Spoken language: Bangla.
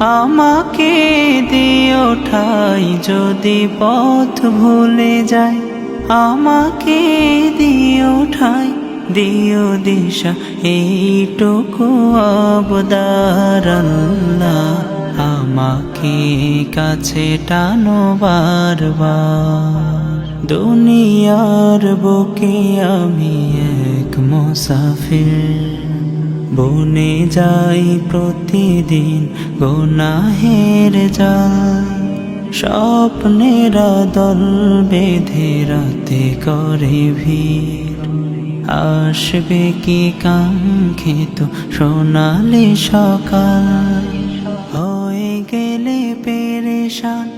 আমাকে দিও ঠাই যদি পথ ভুলে যায় আমাকে দিও ঠাই, দিও দিশা, এইটুকু অবদার আমাকে কাছে টানো বারবার। দুনিয়ার বুকে আমি এক মুসাফির। বনে যাই প্রতিদিন গোনাহের যায় স্বপ্নেরা দল বেঁধে রাতে করে ভিড়। আসবে কি কাঙ্ক্ষিত সোনালি সকাল? হয়ে গেলে পেরেশান